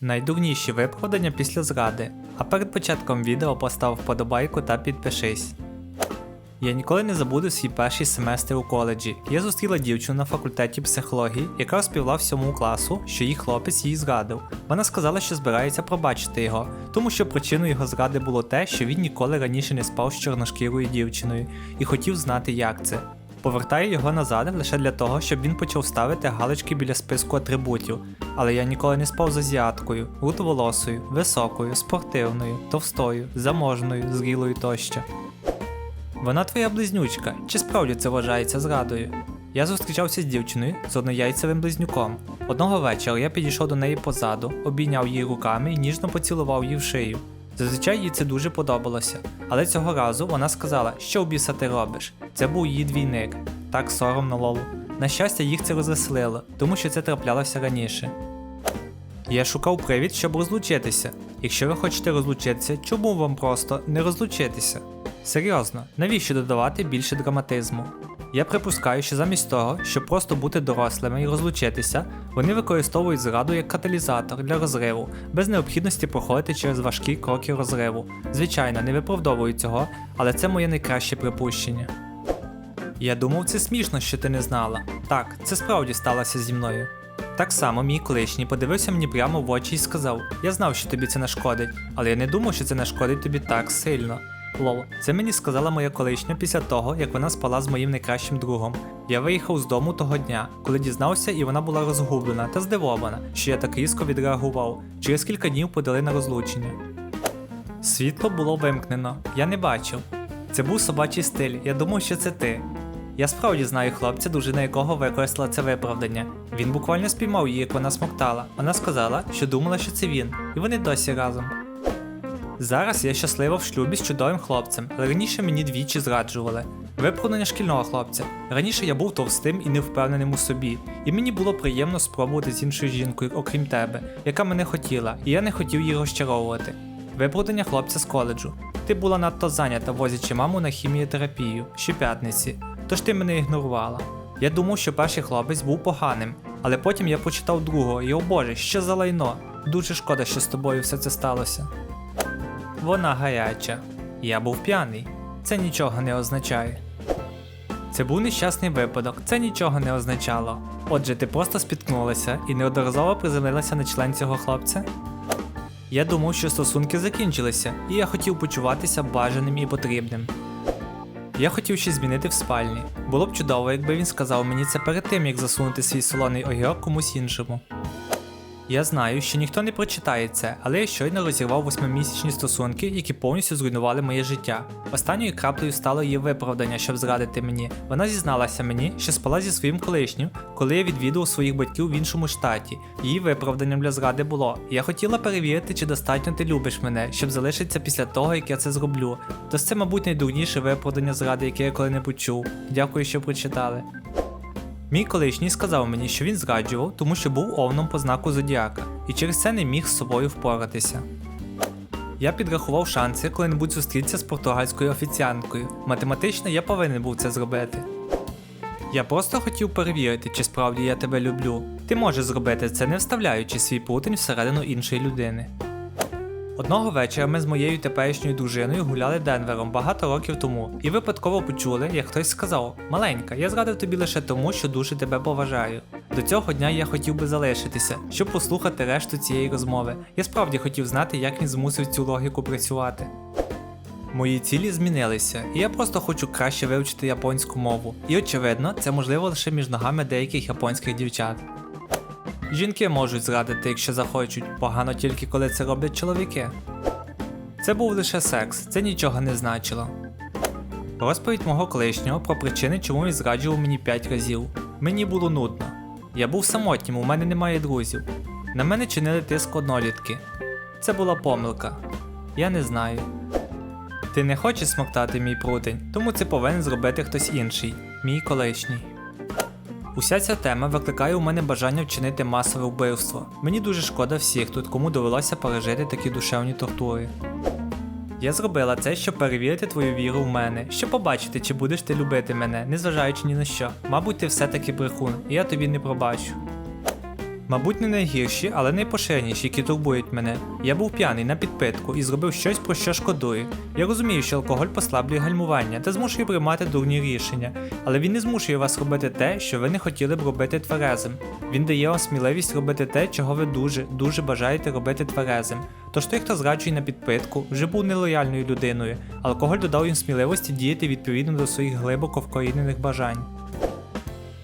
Найдурніші виправдання після зради. А перед початком відео постав вподобайку та підпишись. Я ніколи не забуду свій перший семестр у коледжі. Я зустріла дівчину на факультеті психології, яка розповіла всьому класу, що її хлопець її зрадив. Вона сказала, що збирається пробачити його, тому що причиною його зради було те, що він ніколи раніше не спав з чорношкірою дівчиною і хотів знати, як це. Повертаю його назад лише для того, щоб він почав ставити галочки біля списку атрибутів. Але я ніколи не спав з азіаткою, рудоволосою, високою, спортивною, товстою, заможною, зрілою тощо. Вона твоя близнючка, чи справді це вважається зрадою? Я зустрічався з дівчиною з однояйцевим близнюком. Одного вечора я підійшов до неї позаду, обійняв її руками і ніжно поцілував її в шию. Зазвичай їй це дуже подобалося, але цього разу вона сказала, що в біса ти робиш. Це був її двійник. Так соромно лолу. На щастя, їх це розвеселило, тому що це траплялося раніше. Я шукав привід, щоб розлучитися. Якщо ви хочете розлучитися, чому вам просто не розлучитися? Серйозно, навіщо додавати більше драматизму? Я припускаю, що замість того, щоб просто бути дорослими і розлучитися, вони використовують зраду як каталізатор для розриву, без необхідності проходити через важкі кроки розриву. Звичайно, не виправдовую цього, але це моє найкраще припущення. Я думав, це смішно, що ти не знала. Так, це справді сталося зі мною. Так само мій колишній подивився мені прямо в очі і сказав: Я знав, що тобі це нашкодить, але я не думав, що це нашкодить тобі так сильно. Лол, це мені сказала моя колишня після того, як вона спала з моїм найкращим другом. Я виїхав з дому того дня, коли дізнався, і вона була розгублена та здивована, що я так різко відреагував. Через кілька днів подали на розлучення. Світло було вимкнено, я не бачив. Це був собачий стиль, я думав, що це ти. Я справді знаю хлопця, дружина якого використала це виправдання. Він буквально спіймав її, як вона смоктала. Вона сказала, що думала, що це він, і вони досі разом. Зараз я щаслива в шлюбі з чудовим хлопцем, але раніше мені двічі зраджували. Виправдання шкільного хлопця. Раніше я був товстим і невпевненим у собі, і мені було приємно спробувати з іншою жінкою, окрім тебе, яка мене хотіла, і я не хотів її розчаровувати. Виправдання хлопця з коледжу. Ти була надто зайнята, возячи маму на хіміотерапію щоп'ятниці, тож ти мене ігнорувала. Я думав, що перший хлопець був поганим, але потім я почитав другого, і о боже, що за лайно. Дуже шкода, що з тобою все це сталося. Вона гаряча. Я був п'яний. Це нічого не означає. Це був нещасний випадок, це нічого не означало. Отже, ти просто спіткнулася і неодноразово приземлилася на член цього хлопця? Я думав, що стосунки закінчилися, і я хотів почуватися бажаним і потрібним. Я хотів щось змінити в спальні. Було б чудово, якби він сказав мені це перед тим, як засунути свій солоний огірок комусь іншому. Я знаю, що ніхто не прочитає це, але я щойно розірвав восьмимісячні стосунки, які повністю зруйнували моє життя. Останньою краплею стало її виправдання, щоб зрадити мені. Вона зізналася мені, що спала зі своїм колишнім, коли я відвідував своїх батьків в іншому штаті. Її виправданням для зради було. Я хотіла перевірити, чи достатньо ти любиш мене, щоб залишитися після того, як я це зроблю. Тож це, мабуть, найдурніше виправдання зради, яке я коли-небудь чув. Дякую, що прочитали. Мій колишній сказав мені, що він зраджував, тому що був овном по знаку Зодіака, і через це не міг з собою впоратися. Я підрахував шанси коли-небудь зустрітися з португальською офіціанткою. Математично я повинен був це зробити. Я просто хотів перевірити, чи справді я тебе люблю. Ти можеш зробити це, не вставляючи свій путень всередину іншої людини. Одного вечора ми з моєю теперішньою дружиною гуляли Денвером багато років тому, і випадково почули, як хтось сказав: Маленька, я зрадив тобі лише тому, що дуже тебе поважаю. До цього дня я хотів би залишитися, щоб послухати решту цієї розмови. Я справді хотів знати, як він змусив цю логіку працювати. Мої цілі змінилися, і я просто хочу краще вивчити японську мову. І очевидно, це можливо лише між ногами деяких японських дівчат. Жінки можуть зрадити, якщо захочуть, погано тільки коли це роблять чоловіки. Це був лише секс, це нічого не значило. Розповідь мого колишнього про причини, чому він зраджував мені 5 разів. Мені було нудно. Я був самотнім, у мене немає друзів. На мене чинили тиск однолітки. Це була помилка. Я не знаю. Ти не хочеш смоктати мій прутень, тому це повинен зробити хтось інший, мій колишній. Уся ця тема викликає у мене бажання вчинити масове вбивство. Мені дуже шкода всіх тут, кому довелося пережити такі душевні тортури. Я зробила це, щоб перевірити твою віру в мене, щоб побачити, чи будеш ти любити мене, незважаючи ні на що. Мабуть, ти все-таки брехун, і я тобі не пробачу. Мабуть, не найгірші, але найпоширеніші, які турбують мене. Я був п'яний на підпитку і зробив щось, про що шкодую. Я розумію, що алкоголь послаблює гальмування та змушує приймати дурні рішення, але він не змушує вас робити те, що ви не хотіли б робити тверезим. Він дає вам сміливість робити те, чого ви дуже, дуже бажаєте робити тверезим. Тож той, хто зраджує на підпитку, вже був нелояльною людиною. Алкоголь додав їм сміливості діяти відповідно до своїх глибоко вкорінених бажань.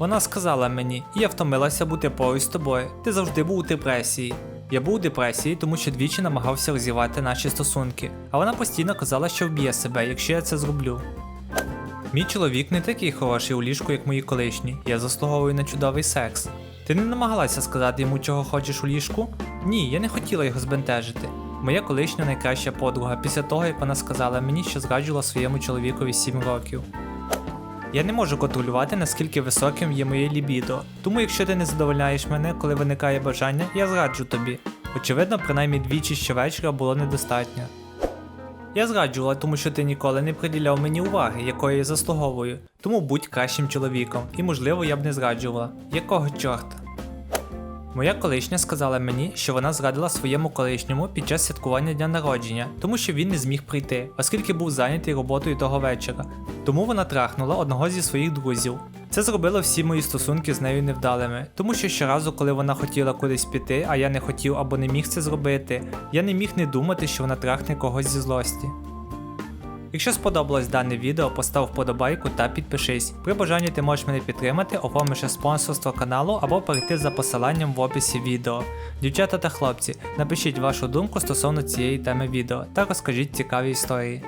Вона сказала мені, я втомилася бути поруч з тобою. Ти завжди був у депресії. Я був у депресії, тому що двічі намагався розірвати наші стосунки, а вона постійно казала, що вб'є себе, якщо я це зроблю. Мій чоловік не такий хороший у ліжку, як мої колишні. Я заслуговую на чудовий секс. Ти не намагалася сказати йому, чого хочеш у ліжку? Ні, я не хотіла його збентежити. Моя колишня найкраща подруга після того, як вона сказала мені, що зраджувала своєму чоловікові 7 років. Я не можу контролювати, наскільки високим є моє лібідо, тому якщо ти не задовольняєш мене, коли виникає бажання, я зраджу тобі. Очевидно, принаймні двічі щовечора було недостатньо. Я зраджувала, тому що ти ніколи не приділяв мені уваги, якої я заслуговую, тому будь кращим чоловіком, і можливо я б не зраджувала. Якого чорта? Моя колишня сказала мені, що вона зрадила своєму колишньому під час святкування дня народження, тому що він не зміг прийти, оскільки був зайнятий роботою того вечора. Тому вона трахнула одного зі своїх друзів. Це зробило всі мої стосунки з нею невдалими, тому що щоразу, коли вона хотіла кудись піти, а я не хотів або не міг це зробити, я не міг не думати, що вона трахне когось зі злості. Якщо сподобалось дане відео, постав вподобайку та підпишись. При бажанні ти можеш мене підтримати, оформивши спонсорство каналу або перейти за посиланням в описі відео. Дівчата та хлопці, напишіть вашу думку стосовно цієї теми відео та розкажіть цікаві історії.